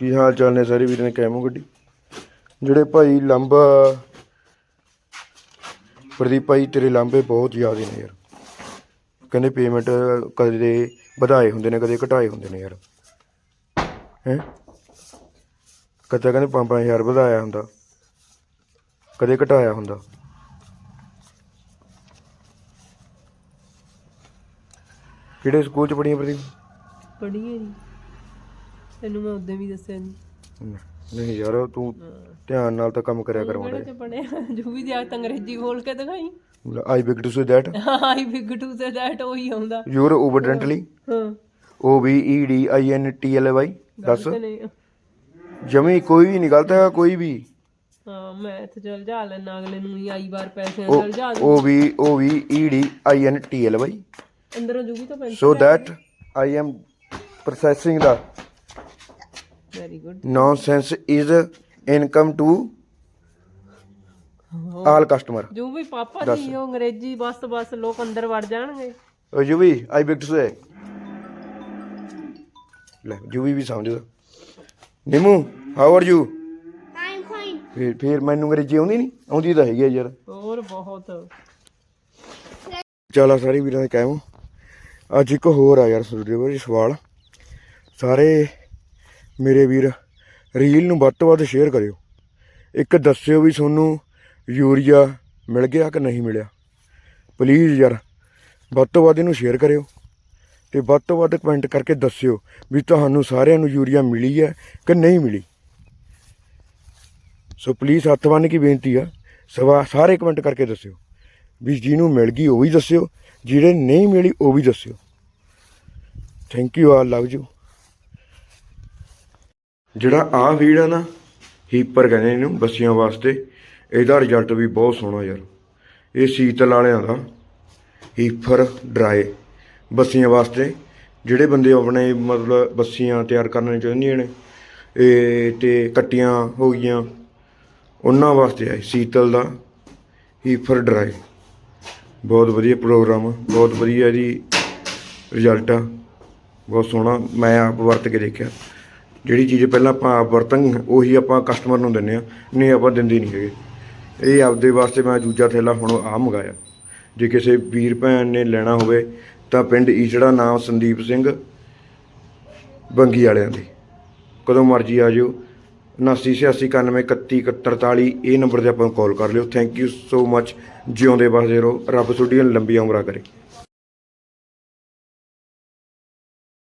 ਕੀ ਹਾਲ ਚਾਲ ਨੇ ਸਾਰੇ ਵੀਰਾਂ ਨੇ ਕੈਮੋ ਗੱਡੀ? ਜਿਹੜੇ ਭਾਈ ਲੰਬਾ, ਪ੍ਰਦੀਪ ਭਾਈ ਤੇਰੇ ਲਾਂਬੇ ਬਹੁਤ ਜ਼ਿਆਦੇ ਨੇ ਯਾਰ। ਕਹਿੰਦੇ ਪੇਮੈਂਟ ਕਦੇ ਵਧਾਏ ਹੁੰਦੇ ਨੇ, ਕਦੇ ਘਟਾਏ ਹੁੰਦੇ ਨੇ ਯਾਰ। ਹੈ? ਕਦੇ ਕਹਿੰਦੇ 5-5000 ਵਧਾਇਆ ਹੁੰਦਾ, ਕਦੇ ਘਟਾਇਆ ਹੁੰਦਾ। ਕਿਹੜੇ ਸਕੂਲ ਚ ਪੜ੍ਹੀਆਂ ਪ੍ਰਦੀਪ? ਪੜੀਏ ਨਹੀਂ ਤੈਨੂੰ ਮੈਂ ਉਦੋਂ ਵੀ ਦੱਸਿਆ ਨਹੀਂ ਨਹੀਂ ਯਾਰ ਤੂੰ ਧਿਆਨ ਨਾਲ ਤਾਂ ਕੰਮ ਕਰਿਆ ਕਰ ਮਾੜਾ ਜੋ ਵੀ ਦਿਆ ਅੰਗਰੇਜ਼ੀ ਖੋਲ ਕੇ ਦਿਖਾਈ। I beg to say that I beg to say that ਉਹੀ ਆਉਂਦਾ। ਯੂਰ ਓਵਰਡੈਂਟਲੀ ਹਾਂ। O V E D I N T L Y ਦੱਸ। ਤੇ ਜਮੀ ਕੋਈ ਵੀ ਨਹੀਂ ਗਲਤ ਹੈਗਾ ਕੋਈ ਵੀ। ਹਾਂ ਮੈਥ ਚਲ ਜਾ ਲੈਣਾ ਅਗਲੇ ਨੂੰ ਹੀ ਆਈ ਵਾਰ ਪੈਸੇ ਚਲ ਜਾ O V O V E D I N T L Y ਅੰਦਰੋਂ ਜੂਗੀ ਤਾਂ ਪੈਸੇ that I am processing the very good nonsense is income to all customer. ਜੋ ਵੀ ਪਾਪਾ ਜੀ ਉਹ ਅੰਗਰੇਜ਼ੀ ਬਸ ਬਸ ਲੋਕ ਅੰਦਰ ਵੜ ਜਾਣਗੇ। ਉਹ ਜੁਵੀ I beg to say ਲੈ ਜੁਵੀ ਵੀ ਸਮਝਦਾ ਨਿਮੂ how are you I'm fine. ਫਿਰ ਫਿਰ ਮੈਨੂੰ ਅੰਗਰੇਜ਼ੀ ਆਉਂਦੀ ਨਹੀਂ ਆਉਂਦੀ ਤਾਂ ਹੈਗੀ ਆ ਯਾਰ। ਹੋਰ ਬਹੁਤ। ਚਲ ਸਾਰੇ ਵੀਰਾਂ ਦੇ ਕਾਇਮ ਅੱਜ ਇੱਕ ਹੋਰ ਆ ਯਾਰ ਤੁਹਾਡੇ ਬਾਰੇ ਸਵਾਲ। ਸਾਰੇ ਮੇਰੇ ਵੀਰ, ਰੀਲ ਨੂੰ ਵੱਧ ਤੋਂ ਵੱਧ ਸ਼ੇਅਰ ਕਰਿਓ। ਇੱਕ ਦੱਸਿਓ ਵੀ ਤੁਹਾਨੂੰ ਯੂਰੀਆ ਮਿਲ ਗਿਆ ਕਿ ਨਹੀਂ ਮਿਲਿਆ। ਪਲੀਜ਼ ਯਾਰ, ਵੱਧ ਤੋਂ ਵੱਧ ਇਹਨੂੰ ਸ਼ੇਅਰ ਕਰਿਓ ਤੇ ਵੱਧ ਤੋਂ ਵੱਧ ਕਮੈਂਟ ਕਰਕੇ ਦੱਸਿਓ ਵੀ ਤੁਹਾਨੂੰ ਸਾਰਿਆਂ ਨੂੰ ਯੂਰੀਆ ਮਿਲੀ ਹੈ ਕਿ ਨਹੀਂ ਮਿਲੀ। ਸੋ ਪਲੀਜ਼ ਹੱਥ ਬੰਨ੍ਹ ਕੇ ਬੇਨਤੀ ਆ, ਸਵਾ ਸਾਰੇ ਕਮੈਂਟ ਕਰਕੇ ਦੱਸਿਓ ਵੀ ਜਿਹਨੂੰ ਮਿਲ ਗਈ ਉਹ ਵੀ ਦੱਸਿਓ, ਜਿਹੜੇ ਨਹੀਂ ਮਿਲੀ ਉਹ ਵੀ ਦੱਸਿਓ। Thank you all love you ਜਿਹੜਾ ਆ ਫੀਡ ਆ ਨਾ ਹੀਪਰ ਕਹਿੰਦੇ ਇਹਨੂੰ ਬੱਸੀਆਂ ਵਾਸਤੇ, ਇਹਦਾ ਰਿਜ਼ਲਟ ਵੀ ਬਹੁਤ ਸੋਹਣਾ ਯਾਰ। ਇਹ ਸੀਤਲ ਵਾਲਿਆਂ ਦਾ ਹੀਫਰ ਡਰਾਏ ਬੱਸੀਆਂ ਵਾਸਤੇ, ਜਿਹੜੇ ਬੰਦੇ ਆਪਣੇ ਮਤਲਬ ਬੱਸੀਆਂ ਤਿਆਰ ਕਰਨਾ ਚਾਹੁੰਦੀਆਂ ਨੇ, ਇਹ ਤੇ ਕੱਟੀਆਂ ਹੋ ਗਈਆਂ, ਉਹਨਾਂ ਵਾਸਤੇ ਆਏ ਸੀਤਲ ਦਾ ਹੀਫਰ ਡਰਾਈ ਬਹੁਤ ਵਧੀਆ ਪ੍ਰੋਗਰਾਮ ਆ, ਬਹੁਤ ਵਧੀਆ ਇਹਦੀ ਰਿਜ਼ਲਟ ਆ, ਬਹੁਤ ਸੋਹਣਾ, ਮੈਂ ਆਪ ਵਰਤ ਕੇ ਦੇਖਿਆ। ਜਿਹੜੀ ਚੀਜ਼ ਪਹਿਲਾਂ ਆਪਾਂ ਆਪ ਵਰਤਾਂਗੇ, ਉਹੀ ਆਪਾਂ ਕਸਟਮਰ ਨੂੰ ਦਿੰਨੇ ਆ ਨਹੀਂ, ਆਪਾਂ ਦਿੰਦੇ ਨਹੀਂ ਹੈਗੇ। ਇਹ ਆਪਦੇ ਵਾਸਤੇ ਮੈਂ ਦੂਜਾ ਥੈਲਾ ਹੁਣ ਆ ਮੰਗਾਇਆ। ਜੇ ਕਿਸੇ ਵੀਰ ਭੈਣ ਨੇ ਲੈਣਾ ਹੋਵੇ, ਤਾਂ ਪਿੰਡ ਈਚੜਾ ਨਾਮ ਸੰਦੀਪ ਸਿੰਘ, ਬੰਗੀ ਵਾਲਿਆਂ ਦੀ। ਕਦੋਂ ਮਰਜ਼ੀ ਆ ਜਿਓ। 7986913143 ਇਹ ਨੰਬਰ ਤੇ ਆਪਾਂ ਨੂੰ ਕਾਲ ਕਰ ਲਿਓ। ਥੈਂਕ ਯੂ ਸੋ ਮੱਚ ਜਿਉਂਦੇ ਵਸਦੇ ਰਹੋ। ਰੱਬ ਤੁਹਾਡੀਆਂ ਲੰਬੀਆਂ ਉਮਰਾਂ ਕਰੇ।